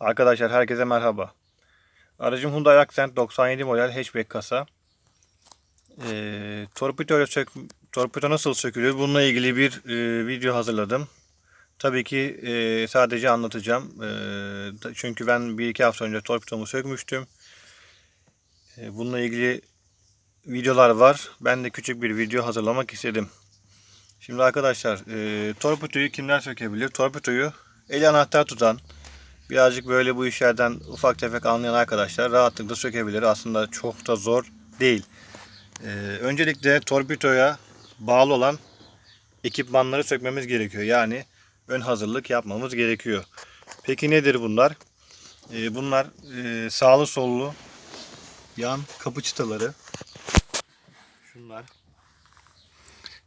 Arkadaşlar herkese merhaba. Aracım Hyundai Accent 97 model hatchback kasa. Ee, torpido, sök, torpido nasıl sökülür? Bununla ilgili bir e, video hazırladım. Tabii ki e, sadece anlatacağım. E, çünkü ben bir iki hafta önce torpidomu sökmüştüm. E, bununla ilgili videolar var. Ben de küçük bir video hazırlamak istedim. Şimdi arkadaşlar e, torpidoyu kimler sökebilir? Torpidoyu el anahtar tutan, birazcık böyle bu işlerden ufak tefek anlayan arkadaşlar rahatlıkla sökebilir. Aslında çok da zor değil. Ee, öncelikle torpidoya bağlı olan ekipmanları sökmemiz gerekiyor. Yani ön hazırlık yapmamız gerekiyor. Peki nedir bunlar? Ee, bunlar e, sağlı sollu yan kapı çıtaları. Şunlar.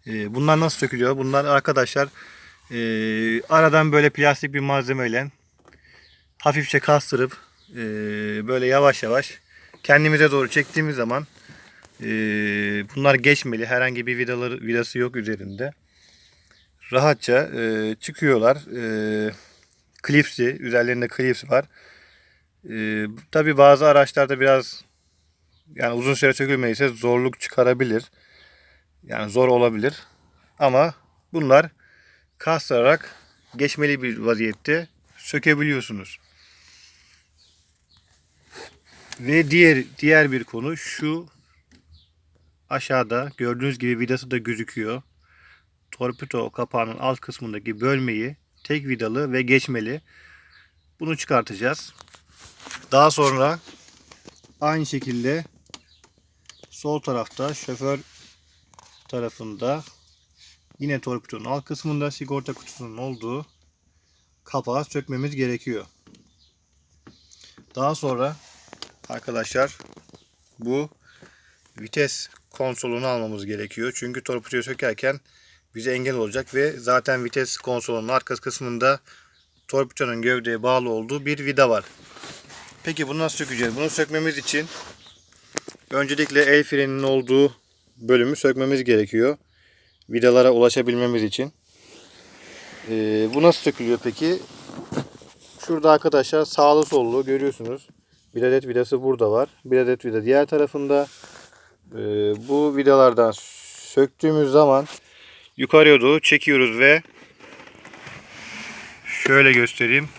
Ee, bunlar nasıl sökülüyor? Bunlar arkadaşlar e, aradan böyle plastik bir malzemeyle hafifçe kastırıp e, böyle yavaş yavaş kendimize doğru çektiğimiz zaman e, bunlar geçmeli. Herhangi bir vidaları, vidası yok üzerinde. Rahatça e, çıkıyorlar. E, klipsi, üzerlerinde klips var. E, Tabi bazı araçlarda biraz yani uzun süre sökülmediyse zorluk çıkarabilir. Yani zor olabilir. Ama bunlar kastırarak geçmeli bir vaziyette sökebiliyorsunuz. Ve diğer diğer bir konu şu aşağıda gördüğünüz gibi vidası da gözüküyor. Torpido kapağının alt kısmındaki bölmeyi tek vidalı ve geçmeli. Bunu çıkartacağız. Daha sonra aynı şekilde sol tarafta şoför tarafında yine torpidonun alt kısmında sigorta kutusunun olduğu kapağı sökmemiz gerekiyor. Daha sonra arkadaşlar bu vites konsolunu almamız gerekiyor. Çünkü torpidoyu sökerken bize engel olacak ve zaten vites konsolunun arka kısmında torpidonun gövdeye bağlı olduğu bir vida var. Peki bunu nasıl sökeceğiz? Bunu sökmemiz için öncelikle el freninin olduğu bölümü sökmemiz gerekiyor. Vidalara ulaşabilmemiz için. Ee, bu nasıl sökülüyor peki? Şurada arkadaşlar sağlı sollu görüyorsunuz. Bir adet vidası burada var. Bir adet vida diğer tarafında. Ee, bu vidalardan söktüğümüz zaman yukarıya doğru çekiyoruz ve şöyle göstereyim.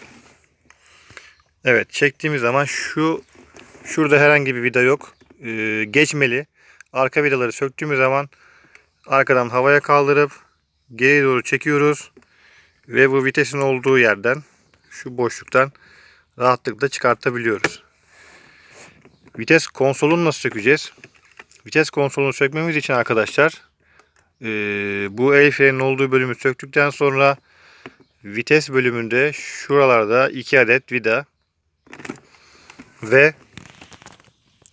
Evet çektiğimiz zaman şu şurada herhangi bir vida yok. Ee, geçmeli. Arka vidaları söktüğümüz zaman arkadan havaya kaldırıp geri doğru çekiyoruz. Ve bu vitesin olduğu yerden şu boşluktan rahatlıkla çıkartabiliyoruz. Vites konsolunu nasıl sökeceğiz? Vites konsolunu sökmemiz için arkadaşlar eee, bu el frenin olduğu bölümü söktükten sonra vites bölümünde şuralarda iki adet vida ve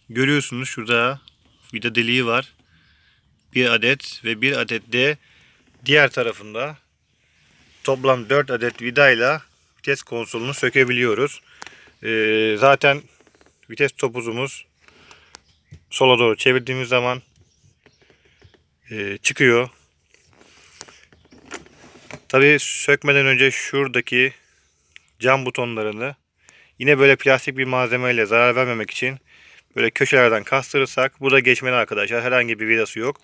görüyorsunuz şurada vida deliği var. Bir adet ve bir adet de diğer tarafında toplam 4 adet vidayla vites konsolunu sökebiliyoruz. Ee, zaten vites topuzumuz sola doğru çevirdiğimiz zaman e, çıkıyor. Tabii sökmeden önce şuradaki cam butonlarını yine böyle plastik bir malzemeyle zarar vermemek için böyle köşelerden kastırırsak bu da geçmeli arkadaşlar. Herhangi bir vidası yok.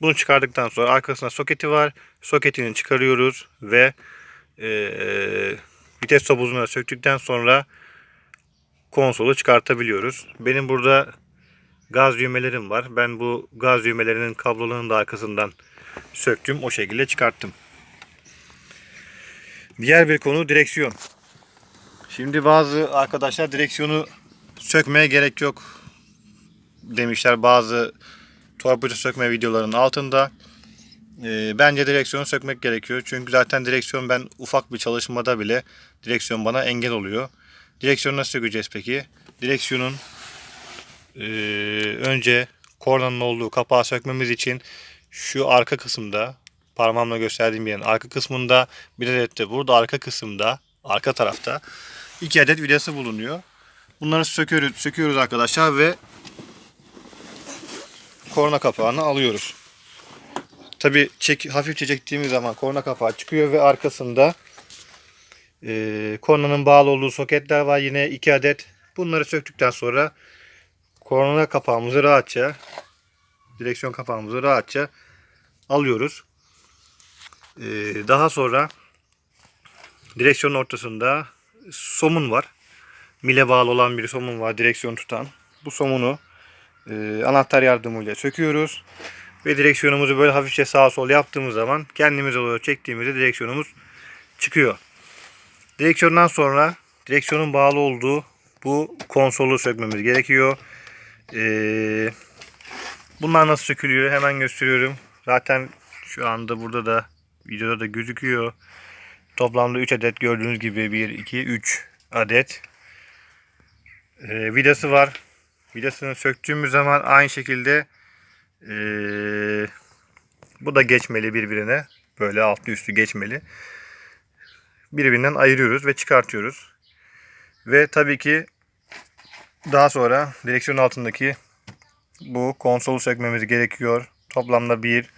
Bunu çıkardıktan sonra arkasında soketi var. Soketini çıkarıyoruz ve eee, vites topuzunu da söktükten sonra konsolu çıkartabiliyoruz. Benim burada gaz düğmelerim var. Ben bu gaz düğmelerinin kablolarının da arkasından söktüm. O şekilde çıkarttım. Diğer bir konu direksiyon. Şimdi bazı arkadaşlar direksiyonu sökmeye gerek yok demişler bazı torpido sökme videolarının altında. Ee, bence direksiyonu sökmek gerekiyor. Çünkü zaten direksiyon ben ufak bir çalışmada bile direksiyon bana engel oluyor. Direksiyonu nasıl sökeceğiz peki? Direksiyonun ee, önce kornanın olduğu kapağı sökmemiz için şu arka kısımda parmağımla gösterdiğim yerin arka kısmında bir adet de burada arka kısımda arka tarafta iki adet vidası bulunuyor. Bunları söküyoruz, söküyoruz arkadaşlar ve korna kapağını alıyoruz. Tabi çek, hafifçe çektiğimiz zaman korna kapağı çıkıyor ve arkasında Ee, kornanın bağlı olduğu soketler var yine 2 adet. Bunları söktükten sonra korna kapağımızı rahatça direksiyon kapağımızı rahatça alıyoruz. Ee, daha sonra direksiyonun ortasında somun var. Mile bağlı olan bir somun var direksiyon tutan. Bu somunu e, anahtar yardımıyla söküyoruz. Ve direksiyonumuzu böyle hafifçe sağa sol yaptığımız zaman kendimize doğru çektiğimizde direksiyonumuz çıkıyor. Direksiyondan sonra direksiyonun bağlı olduğu bu konsolu sökmemiz gerekiyor. Ee, bunlar nasıl sökülüyor hemen gösteriyorum. Zaten şu anda burada da videoda da gözüküyor. Toplamda 3 adet gördüğünüz gibi 1, 2, 3 adet ee, vidası var. Vidasını söktüğümüz zaman aynı şekilde ee, bu da geçmeli birbirine. Böyle altlı üstü geçmeli. Birbirinden ayırıyoruz ve çıkartıyoruz. Ve tabii ki daha sonra direksiyon altındaki bu konsolu sökmemiz gerekiyor. Toplamda 1,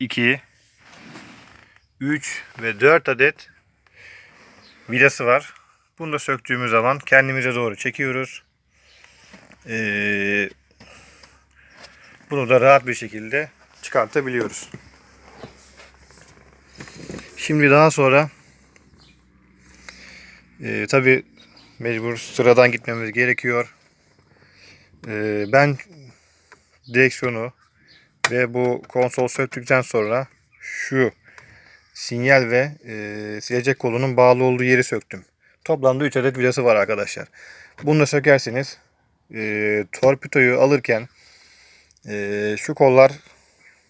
2, 3 ve 4 adet vidası var. Bunu da söktüğümüz zaman kendimize doğru çekiyoruz. Ee, bunu da rahat bir şekilde çıkartabiliyoruz. Şimdi daha sonra e, tabi mecbur sıradan gitmemiz gerekiyor. E, ben direksiyonu ve bu konsol söktükten sonra şu sinyal ve e, silecek kolunun bağlı olduğu yeri söktüm. Toplamda 3 adet vidası var arkadaşlar. Bunu da sökerseniz e, torpidoyu alırken e, şu kollar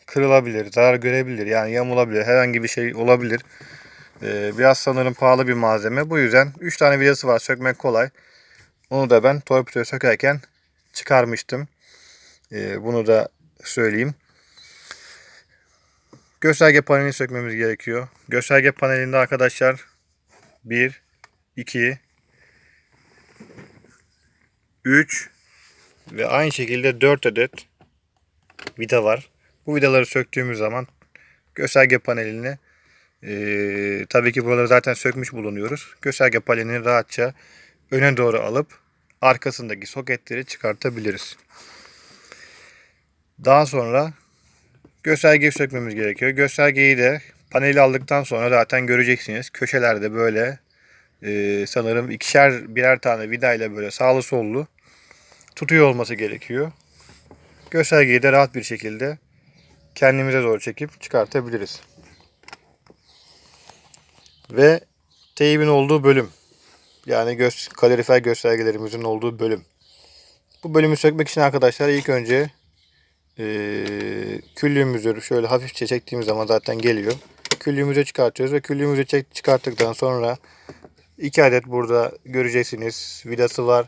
kırılabilir, zarar görebilir. Yani yamulabilir, herhangi bir şey olabilir. E, biraz sanırım pahalı bir malzeme. Bu yüzden 3 tane vidası var, sökmek kolay. Onu da ben torpidoyu sökerken çıkarmıştım. E, bunu da söyleyeyim. Gösterge panelini sökmemiz gerekiyor. Gösterge panelinde arkadaşlar 1, 2, 3 ve aynı şekilde 4 adet vida var. Bu vidaları söktüğümüz zaman gösterge panelini e, tabii ki buraları zaten sökmüş bulunuyoruz. Gösterge panelini rahatça öne doğru alıp arkasındaki soketleri çıkartabiliriz. Daha sonra göstergeyi sökmemiz gerekiyor. Göstergeyi de paneli aldıktan sonra zaten göreceksiniz. Köşelerde böyle e, sanırım ikişer birer tane vida ile böyle sağlı sollu tutuyor olması gerekiyor. Göstergeyi de rahat bir şekilde kendimize doğru çekip çıkartabiliriz. Ve teybin olduğu bölüm. Yani göz, kalorifer göstergelerimizin olduğu bölüm. Bu bölümü sökmek için arkadaşlar ilk önce e, küllüğümüzü şöyle hafifçe çektiğimiz zaman zaten geliyor. Küllüğümüzü çıkartıyoruz ve küllüğümüzü çek, çıkarttıktan sonra iki adet burada göreceksiniz vidası var.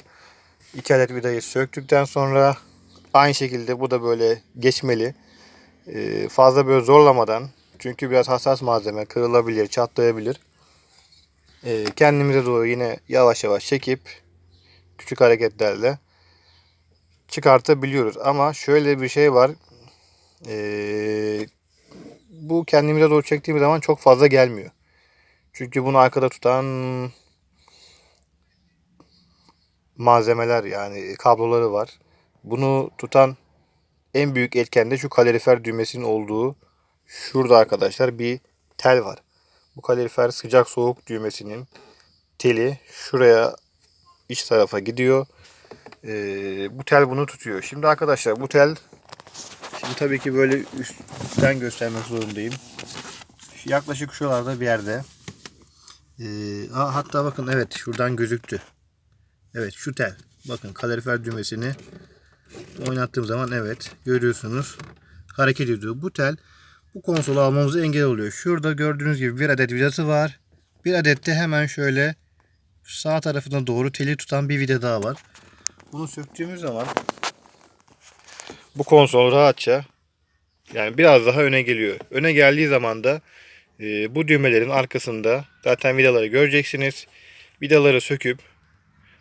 İki adet vidayı söktükten sonra aynı şekilde bu da böyle geçmeli. Ee, fazla böyle zorlamadan çünkü biraz hassas malzeme kırılabilir, çatlayabilir. Ee, kendimize doğru yine yavaş yavaş çekip küçük hareketlerle çıkartabiliyoruz. Ama şöyle bir şey var. Ee, bu kendimize doğru çektiğimiz zaman çok fazla gelmiyor. Çünkü bunu arkada tutan malzemeler yani kabloları var. Bunu tutan en büyük etken de şu kalorifer düğmesinin olduğu şurada arkadaşlar bir tel var. Bu kalorifer sıcak soğuk düğmesinin teli şuraya iç tarafa gidiyor. Ee, bu tel bunu tutuyor. Şimdi arkadaşlar bu tel şimdi tabii ki böyle üstten göstermek zorundayım. Yaklaşık şuralarda bir yerde. Ee, hatta bakın evet şuradan gözüktü. Evet şu tel. Bakın kalorifer düğmesini oynattığım zaman evet görüyorsunuz hareket ediyor. Bu tel bu konsolu almamıza engel oluyor. Şurada gördüğünüz gibi bir adet vidası var. Bir adet de hemen şöyle sağ tarafına doğru teli tutan bir vida daha var. Bunu söktüğümüz zaman bu konsol rahatça yani biraz daha öne geliyor. Öne geldiği zaman da e, bu düğmelerin arkasında zaten vidaları göreceksiniz. Vidaları söküp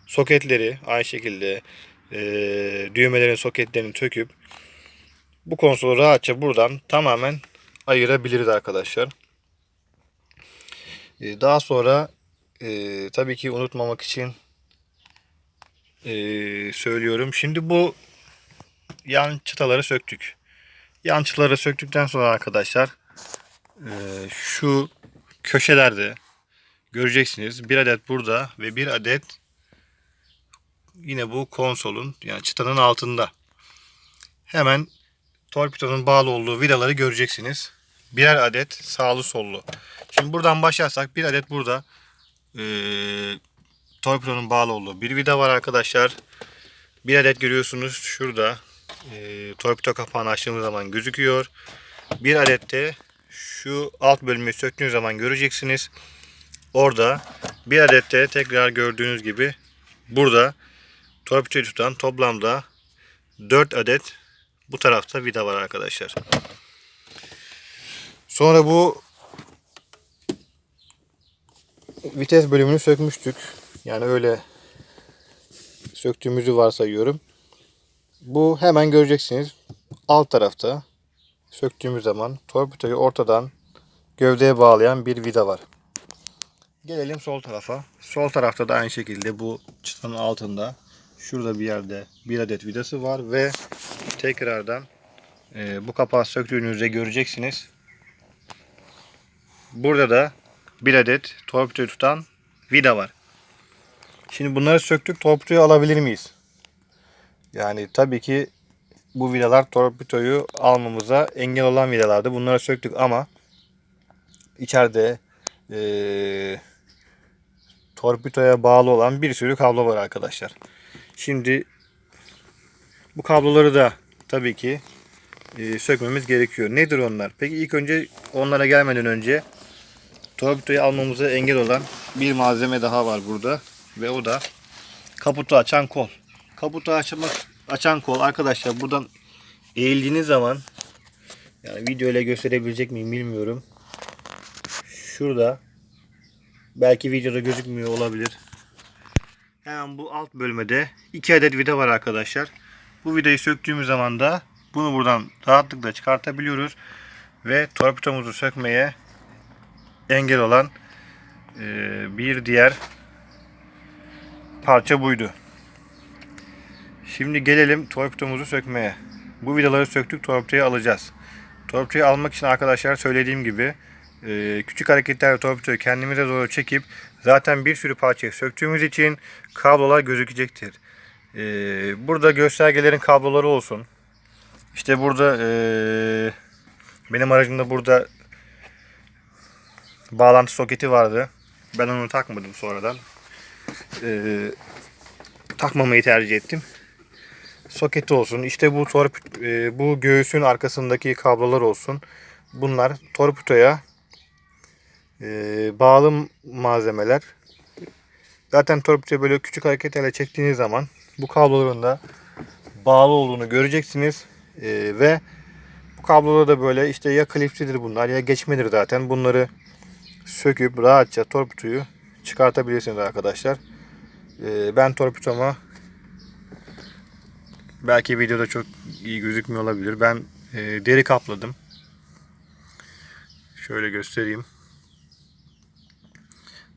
soketleri aynı şekilde e, düğmelerin soketlerini söküp bu konsolu rahatça buradan tamamen ayırabiliriz arkadaşlar. E, daha sonra Ee, tabii ki unutmamak için ee, söylüyorum. Şimdi bu yan çıtaları söktük. Yan çıtaları söktükten sonra arkadaşlar ee, şu köşelerde göreceksiniz. Bir adet burada ve bir adet yine bu konsolun yani çıtanın altında. Hemen torpidonun bağlı olduğu vidaları göreceksiniz. Birer adet sağlı sollu. Şimdi buradan başlarsak bir adet burada eee torpidonun bağlı olduğu bir vida var arkadaşlar. Bir adet görüyorsunuz şurada eee torpido kapağını açtığımız zaman gözüküyor. Bir adet de şu alt bölümü söktüğünüz zaman göreceksiniz. Orada bir adet de tekrar gördüğünüz gibi burada torpidoyu tutan toplamda 4 adet bu tarafta vida var arkadaşlar. Sonra bu vites bölümünü sökmüştük. Yani öyle söktüğümüzü varsayıyorum. Bu hemen göreceksiniz. Alt tarafta söktüğümüz zaman torpidoyu ortadan gövdeye bağlayan bir vida var. Gelelim sol tarafa. Sol tarafta da aynı şekilde bu çıtanın altında şurada bir yerde bir adet vidası var ve tekrardan e, bu kapağı söktüğünüzde göreceksiniz. Burada da bir adet torpidoyu tutan vida var. Şimdi bunları söktük torpidoyu alabilir miyiz? Yani tabii ki bu vidalar torpidoyu almamıza engel olan vidalardı. Bunları söktük ama içeride eee torpidoya bağlı olan bir sürü kablo var arkadaşlar. Şimdi bu kabloları da tabii ki e, sökmemiz gerekiyor. Nedir onlar? Peki ilk önce onlara gelmeden önce torpidoyu almamıza engel olan bir malzeme daha var burada. Ve o da kaputu açan kol. Kaputu açmak, açan kol arkadaşlar buradan eğildiğiniz zaman yani video ile gösterebilecek miyim bilmiyorum. Şurada belki videoda gözükmüyor olabilir. Hemen bu alt bölmede iki adet vida var arkadaşlar. Bu vidayı söktüğümüz zaman da bunu buradan rahatlıkla çıkartabiliyoruz. Ve torpidomuzu sökmeye engel olan e, bir diğer parça buydu. Şimdi gelelim torpidomuzu sökmeye. Bu vidaları söktük torpidoyu alacağız. Torpidoyu almak için arkadaşlar söylediğim gibi e, küçük hareketlerle torpidoyu kendimize doğru çekip zaten bir sürü parçayı söktüğümüz için kablolar gözükecektir. E, burada göstergelerin kabloları olsun. İşte burada e, benim aracımda burada bağlantı soketi vardı. Ben onu takmadım sonradan. E, takmamayı tercih ettim. Soketi olsun. İşte bu torp e, bu göğsün arkasındaki kablolar olsun. Bunlar torpidoya e, bağlı malzemeler. Zaten torpidoyu böyle küçük hareketlerle çektiğiniz zaman bu kabloların da bağlı olduğunu göreceksiniz. E, ve bu kablolar da böyle işte ya klipsidir bunlar ya geçmedir zaten. Bunları söküp rahatça torpidoyu çıkartabilirsiniz arkadaşlar. E, ben torpidoma belki videoda çok iyi gözükmüyor olabilir. Ben e, deri kapladım. Şöyle göstereyim.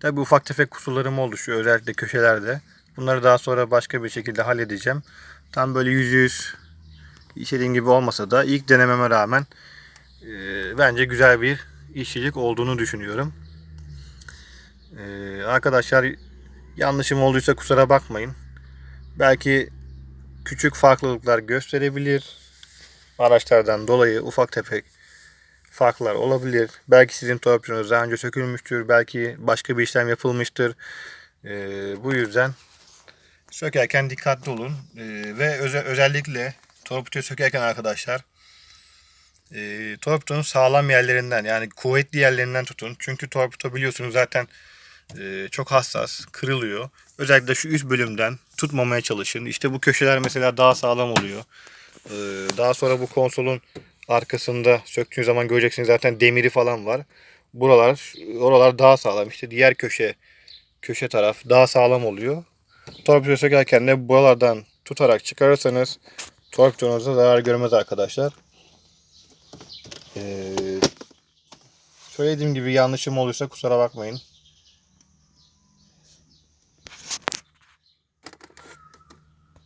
Tabi ufak tefek kusurlarım oldu şu özellikle köşelerde. Bunları daha sonra başka bir şekilde halledeceğim. Tam böyle yüz yüz işlediğim gibi olmasa da ilk denememe rağmen e, bence güzel bir işçilik olduğunu düşünüyorum. E, arkadaşlar yanlışım olduysa kusura bakmayın. Belki küçük farklılıklar gösterebilir. Araçlardan dolayı ufak tefek farklar olabilir. Belki sizin torpidonuz daha önce sökülmüştür. Belki başka bir işlem yapılmıştır. Ee, bu yüzden sökerken dikkatli olun. Ee, ve öze, özellikle torpidoyu sökerken arkadaşlar e, torpidonun sağlam yerlerinden yani kuvvetli yerlerinden tutun. Çünkü torpido biliyorsunuz zaten e, çok hassas, kırılıyor. Özellikle şu üst bölümden tutmamaya çalışın. İşte bu köşeler mesela daha sağlam oluyor. Ee, daha sonra bu konsolun arkasında söktüğünüz zaman göreceksiniz zaten demiri falan var. Buralar, oralar daha sağlam. İşte diğer köşe, köşe taraf daha sağlam oluyor. Torpido sökerken de buralardan tutarak çıkarırsanız torpidonuza zarar görmez arkadaşlar. Ee, söylediğim gibi yanlışım olursa kusura bakmayın.